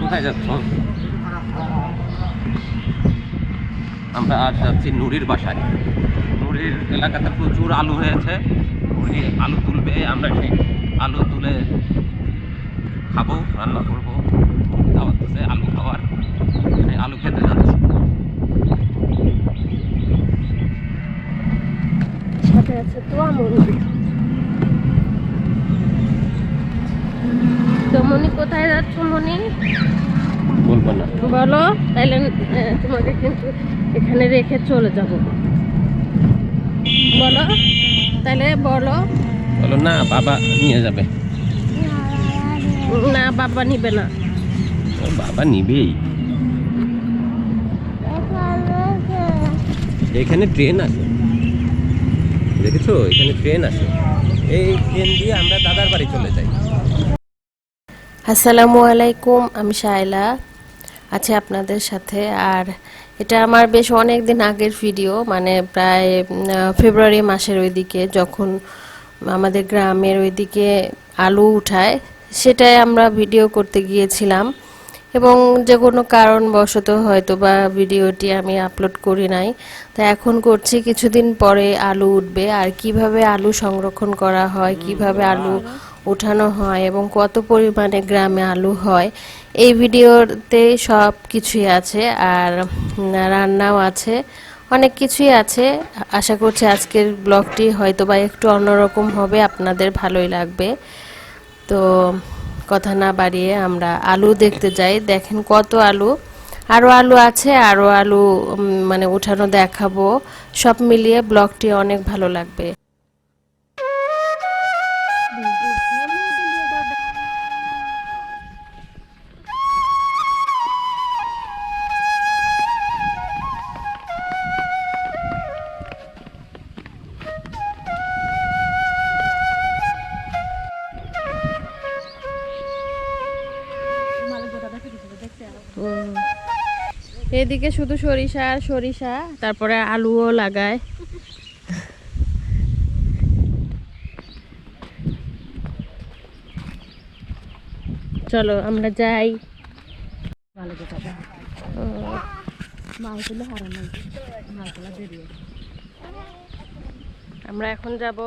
কোথায় যাচ্ছ? আমরা আজ যাচ্ছি নুরির বাসায়। নুরির এলাকাতে প্রচুর আলু হয়েছে। উনি আলু তুলবে, আমরা সেই আলু তুলে খাব, রান্না করব। খাওয়ার দিচ্ছে আলু খাওয়ার। আলু খেতে যাচ্ছি। তোয়ামনি তো মনি কোথায় যাচ্ছ মনি? বলব না। বলো তাইলে তোমাকে কিন্তু এখানে রেখে চলে যাব। বলো তাহলে বলো। বলো না বাবা নিয়ে যাবে। না বাবা নিবে না। বাবা নিবেই। এখানে ট্রেন আছে। দেখেছ? এখানে ট্রেন আছে। এই ট্রেন দিয়ে আমরা দাদার বাড়ি চলে যাই। আসসালামু আলাইকুম আমি শায়লা আছি আপনাদের সাথে। আর এটা আমার বেশ অনেক দিন আগের ভিডিও মানে প্রায় ফেব্রুয়ারি মাসের ওইদিকে যখন আমাদের গ্রামের ওইদিকে আলু উঠায় সেটাই আমরা ভিডিও করতে গিয়েছিলাম। এবং যে কোনো কারণবশত হয়তো বা ভিডিওটি আমি আপলোড করি নাই। তা এখন করছি কিছুদিন পরে আলু উঠবে। আর কীভাবে আলু সংরক্ষণ করা হয় কীভাবে আলু উঠানো হয় এবং কত পরিমাণে গ্রামে আলু হয়, এই ভিডিওতে সব কিছুই আছে আর রান্নাও আছে, অনেক কিছুই আছে। আশা করছি আজকের ব্লগটি হয়তো বা একটু অন্যরকম হবে, আপনাদের ভালোই লাগবে। তো কথা না বাড়িয়ে আমরা আলু দেখতে যাই। দেখেন কত আলু আরও আলু আছে আরও আলু মানে উঠানো দেখাবো। সব মিলিয়ে ব্লগটি অনেক ভালো লাগবে। এদিকে শুধু সরিষা আর সরিষা তারপরে আলুও লাগায়। চলো আমরা যাই। ও, আমরা এখন যাব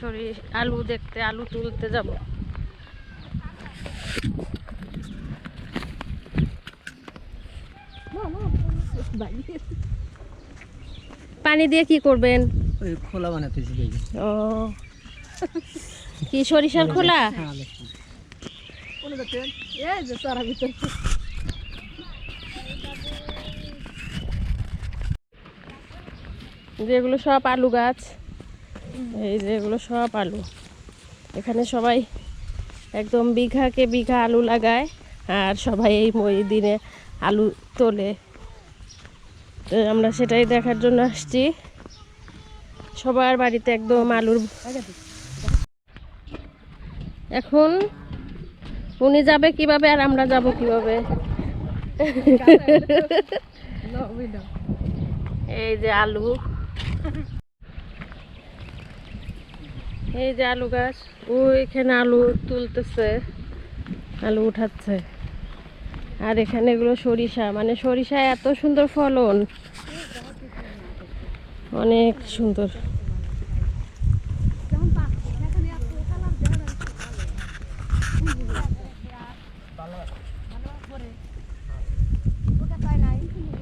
সরি আলু দেখতে আলু তুলতে যাব। পানি দিয়ে কি করবেন? খোলা বানাতেছি ও। কি সরিষার খোলা? যেগুলো সব আলু গাছ এই যেগুলো সব আলু। এখানে সবাই একদম বিঘাকে বিঘা আলু লাগায় আর সবাই এই মই দিনে আলু তোলে। তো আমরা সেটাই দেখার জন্য আসছি। সবার বাড়িতে একদম আলুর এখন উনি যাবে কীভাবে আর আমরা যাব কীভাবে? এই যে আলু। এই যে আলু গাছ, ওইখানে আলু তুলতেছে, আলু উঠাচ্ছে। আর এখানে এগুলো সরিষা মানে সরিষা এত সুন্দর ফলন। অনেক সুন্দর।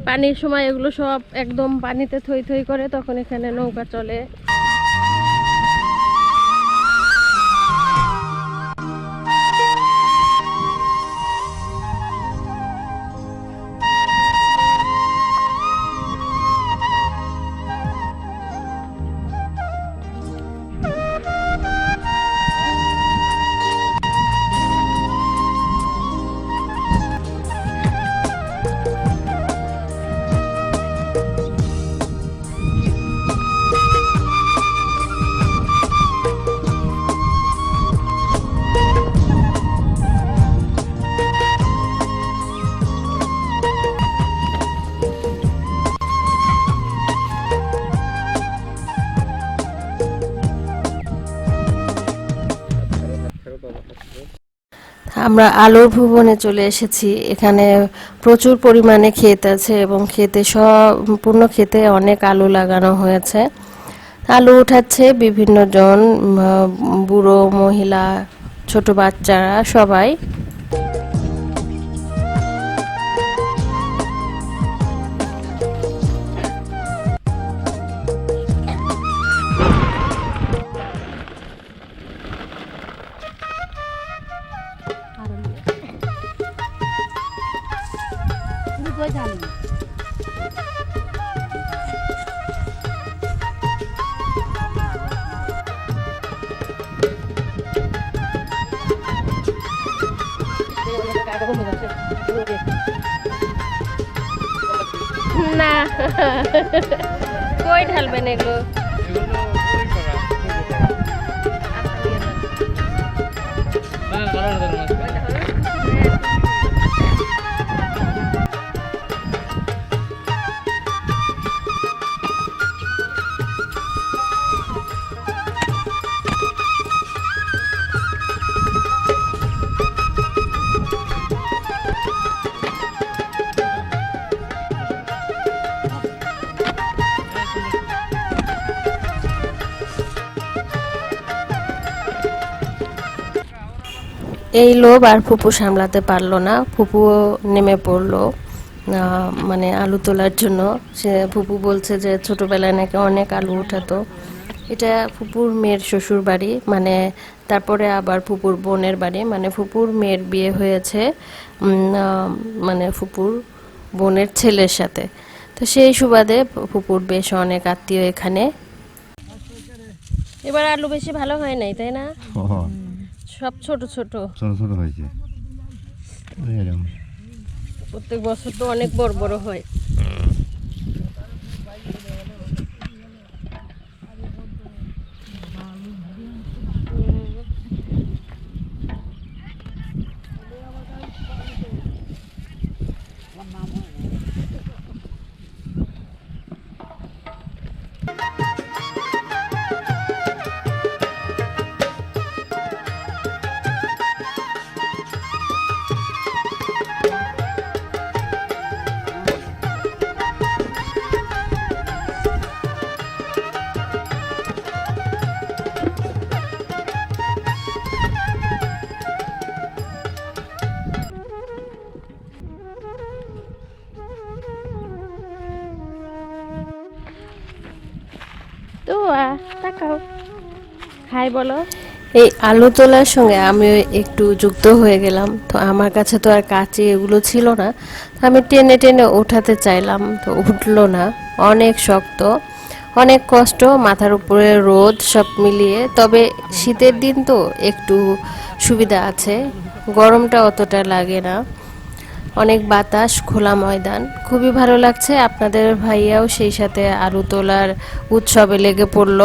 পানির সময় এগুলো সব একদম পানিতে থই থই করে, তখন এখানে নৌকা চলে। আমরা আলোর ভুবনে চলে এসেছি। এখানে প্রচুর পরিমাণে ক্ষেত আছে এবং ক্ষেতে সম্পূর্ণ ক্ষেতে অনেক আলু লাগানো হয়েছে। আলু উঠাচ্ছে বিভিন্ন জন বুড়ো মহিলা, ছোট বাচ্চারা, সবাই। না। কই ঢালবেন এগুলো? এই লোভ আর ফুপু সামলাতে পারল না। ফুপুও নেমে পড়ল আহ, মানে আলু তোলার জন্য। সে ফুপু বলছে যে ছোটবেলায় নাকি অনেক আলু উঠাতো। এটা ফুপুর মেয়ের শ্বশুর বাড়ি মানে তারপরে আবার ফুপুর বোনের বাড়ি। মানে ফুপুর মেয়ের বিয়ে হয়েছে উম, মানে ফুপুর বোনের ছেলের সাথে। তো সেই সুবাদে ফুপুর বেশ অনেক আত্মীয় এখানে। এবার আলু বেশি ভালো হয় নাই তাই না? সব ছোট ছোট। ছোট ছোট হয়েছে। প্রত্যেক বছর তো অনেক বড় বড় হয়। খাই বলো। এই আলু তোলার সঙ্গে আমি একটু যুক্ত হয়ে গেলাম। তো আমার কাছে তো আর কাঁচি এগুলো ছিল না। আমি টেনে টেনে ওঠাতে চাইলাম, তো উঠল না। অনেক শক্ত, অনেক কষ্ট, মাথার উপরে রোদ সব মিলিয়ে। তবে শীতের দিন তো একটু সুবিধা আছে, গরমটা অতটা লাগে না। অনেক বাতাস, খোলা ময়দান। খুবই ভালো লাগছে আপনাদের ভাইয়াও সেই সাথে আলু তোলার উৎসবে লেগে পড়ল।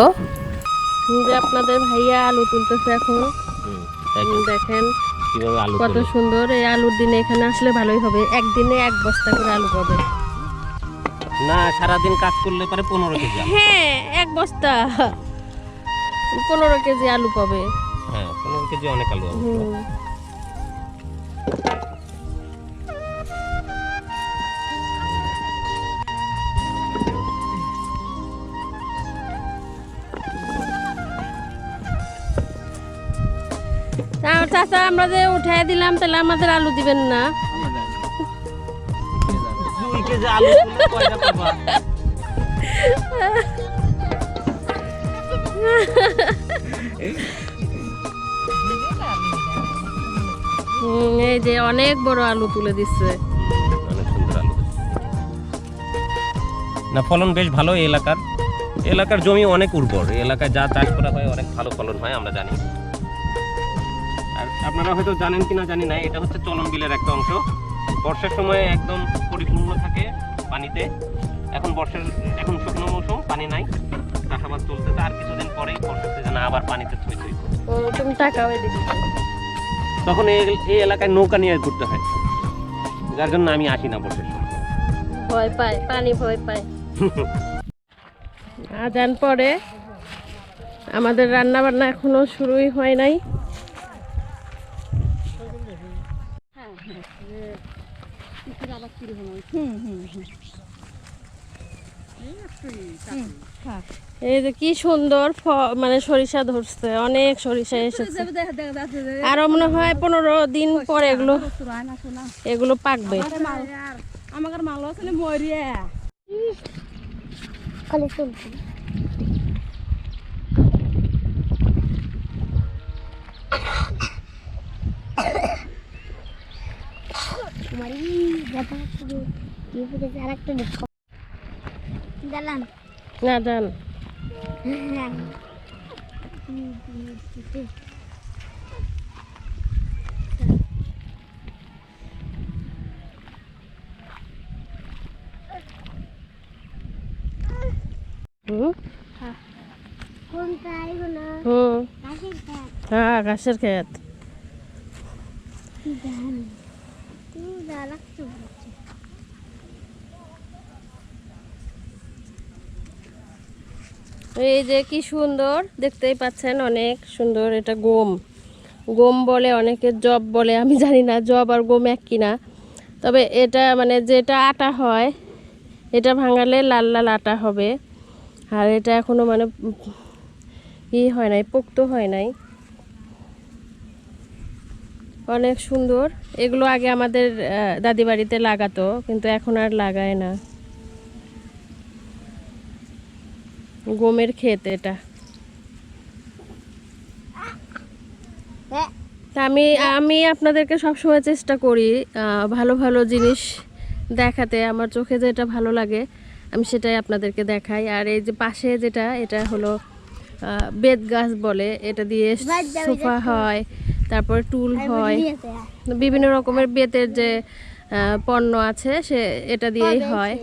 যে আপনাদের ভাইয়া আলু তুলতেছে এখন। দেখেন কীভাবে আলু কত সুন্দর। এই আলুর দিনে এখানে আসলে ভালোই হবে। একদিনে এক বস্তা করে আলু পাবে। না সারাদিন কাজ করলে পারে পনেরো কেজি হ্যাঁ এক বস্তা। পনেরো কেজি আলু পাবে। হ্যাঁ পনেরো কেজি অনেক আলু হবে। চাচা, আমরা যে উঠাই দিলাম, তাহলে আমাদের আলু দিবেন না। এই যে অনেক বড় আলু তুলে দিচ্ছে। না, ফলন বেশ ভালো এলাকার। এলাকার জমি অনেক উর্বর। এলাকায় যা চাষ করা হয়, অনেক ভালো ফলন হয়, আমরা জানি। আপনারা হয়তো জানেন কি না জানি না এটা হচ্ছে চলন বিলের একটা অংশ। বর্ষার সময় একদম পরিপূর্ণ থাকে পানিতে। এখন বর্ষার এখন শুকনো মৌসুম পানি নাই চাষাবাদ চলতেছে। আর কিছুদিন পরেই বর্ষার সিজনে আবার পানিতে থই থই করবে। তুমি টাকাও এদিকে তখন এই এই এলাকায় নৌকা নিয়ে ঘুরতে হয়। যার জন্য আমি আসি না বর্ষার সময়। ভয় পায় পানি ভয় পায়। আজান পরে আমাদের রান্না বান্না এখনও শুরুই হয় নাই। এই যে কি সুন্দর মানে সরিষা ধরছে অনেক সরিষা এসেছে। আরও মনে হয় পনেরো দিন পর এগুলো এগুলো পাকবে। আমাকে মাল আছে মরিয়া। খালি চলছে তোমারই ব্যথা হচ্ছে যে কি ফুটেছে আর একটা দেখো দালান না জান হুম? কোনটা এগুলো হুম গাছের খাট হ্যাঁ ঘাসের খেত এই যে কি সুন্দর, দেখতেই পাচ্ছেন অনেক সুন্দর এটা গম। গম বলে, অনেকে জব বলে, আমি জানি না জব আর গম এক কিনা। তবে এটা মানে যেটা আটা হয়, এটা ভাঙালে লাল লাল আটা হবে। আর এটা এখনও মানে ই হয় নাই, পোক্ত হয় নাই। অনেক সুন্দর। এগুলো আগে আমাদের দাদি বাড়িতে লাগাতো, কিন্তু এখন আর লাগায় না। গমের ক্ষেত এটা। আমি আমি আপনাদেরকে সবসময় চেষ্টা করি ভালো ভালো জিনিস দেখাতে। আমার চোখে যেটা ভালো লাগে আমি সেটাই আপনাদেরকে দেখাই। আর এই যে পাশে যেটা এটা হলো বেত গাছ বলে। এটা দিয়ে সোফা হয় তারপর টুল হয়। বিভিন্ন রকমের বেতের যে পণ্য আছে সে এটা দিয়েই হয়।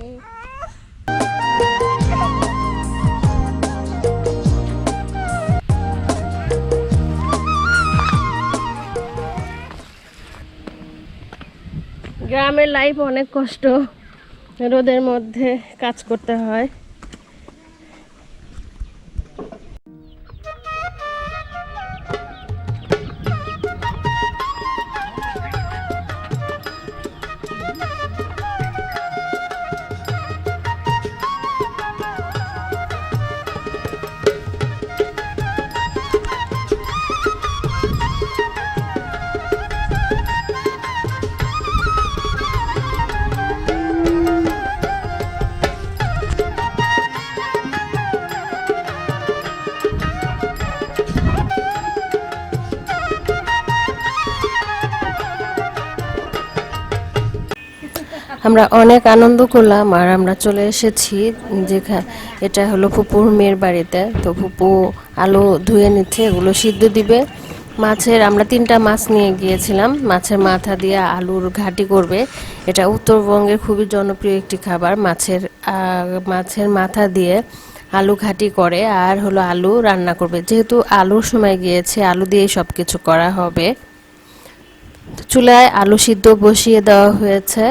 গ্রামের লাইফ অনেক কষ্ট। রোদের মধ্যে কাজ করতে হয়। আমরা অনেক আনন্দ করলাম আর আমরা চলে এসেছি যেখানে এটা হলো ফুপুর মেয়ের বাড়িতে। তো ফুপু আলু ধুয়ে নিচ্ছে, এগুলো সিদ্ধ দিবে। মাছের, আমরা তিনটা মাছ নিয়ে গিয়েছিলাম। মাছের মাথা দিয়ে আলুর ঘাটি করবে। এটা উত্তরবঙ্গের খুবই জনপ্রিয় একটি খাবার। মাছের মাছের মাথা দিয়ে আলু ঘাটি করে আর হলো আলু রান্না করবে। যেহেতু আলুর সময় গিয়েছে, আলু দিয়েই সব কিছু করা হবে। চুলায় আলু সিদ্ধ বসিয়ে দেওয়া হয়েছে।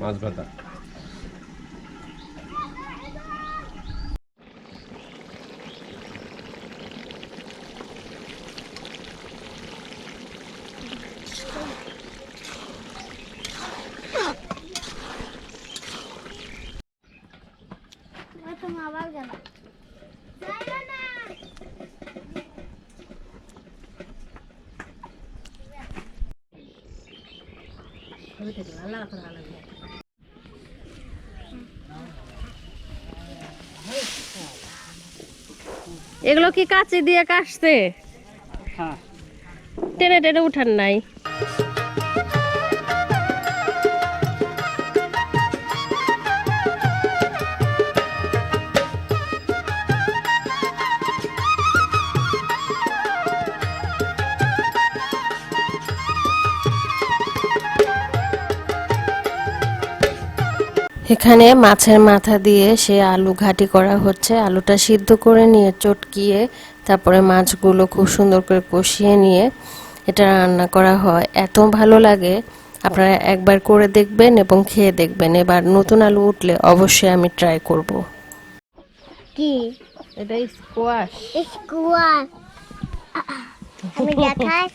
মাছ ভাতা তুমি আবার গেল এগুলো কি কাঁচি দিয়ে কাটছে হ্যাঁ। টেনে টেনে উঠান নাই। এখানে মাছের মাথা দিয়ে সে আলু ঘাটি করা হচ্ছে। আলুটা সিদ্ধ করে নিয়ে চটকিয়ে তারপরে মাছগুলো খুব সুন্দর করে কষিয়ে নিয়ে এটা রান্না করা হয়। এত ভালো লাগে। আপনারা একবার করে দেখবেন এবং খেয়ে দেখবেন। এবার নতুন আলু উঠলে অবশ্যই আমি ট্রাই করব। কি? এটা স্কোয়াশ স্কোয়াশ আমি দেখাই।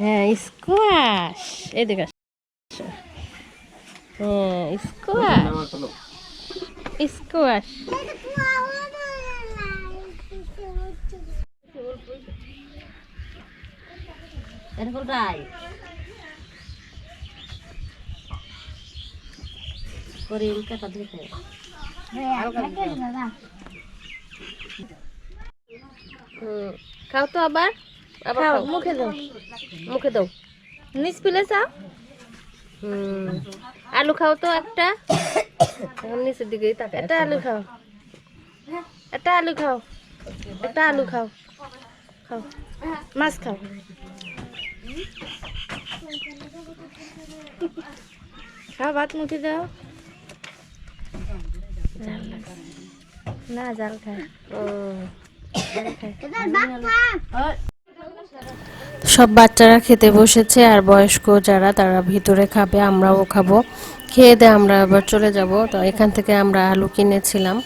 হ্যাঁ স্কোয়াশ এদিকে। হ্যাঁ স্কোয়াশ স্কোয়াশ হুম। খাও তো আবার আবার মুখে দাও। মুখে দাও। নিচ পিলে চাও? হুম। আলু খাও তো একটা। নিচের দিকেই তাকা একটা আলু খাও। একটা আলু খাও। একটা আলু খাও। খাও। মাছ খাও। খাও ভাত মুখে দাও। না জাল খায়। জাল খায়। সব বাচ্চারা খেতে বসেছে আর বয়স্ক যারা, তারা ভিতরে খাবে, আমরাও খাব। খেয়ে দিয়ে আমরা আবার চলে যাব। তো এখান থেকে আমরা আলু কিনেছিলাম।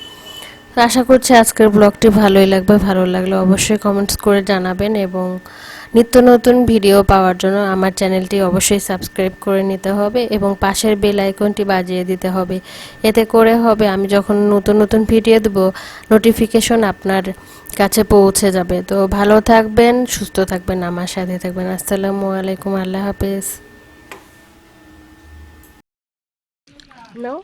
আশা করছি আজকের ব্লগটি ভালোই লাগবে। ভালো লাগলে অবশ্যই কমেন্টস করে জানাবেন এবং নিত্য নতুন ভিডিও পাওয়ার জন্য আমার চ্যানেলটি অবশ্যই সাবস্ক্রাইব করে নিতে হবে এবং পাশের বেল আইকনটি বাজিয়ে দিতে হবে। এতে করে হবে আমি যখন নতুন নতুন ভিডিও দেব নোটিফিকেশন আপনার কাছে পৌঁছে যাবে। তো ভালো থাকবেন, সুস্থ থাকবেন, আমার সাথে থাকবেন। আসসালামু আলাইকুম, আল্লাহ হাফেজ। নাও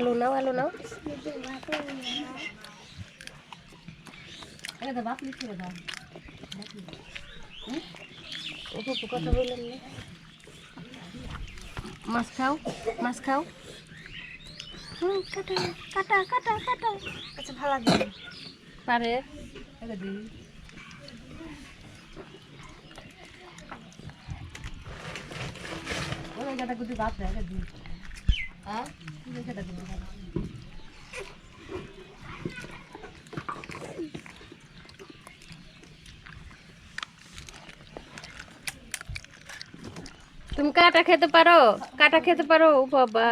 কথা বললেন না মাছ খাও মাছ খাও। কাটা কাটা কাটা কাটা। আচ্ছা ভালো লাগবে। পারে। তুমি কাটা খেতে পারো? কাটা খেতে পারো? বাবা।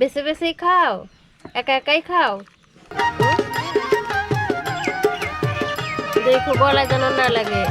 বেশি বেশি খাও। একা একাই খাও। দেখো বলা যেন না লাগে।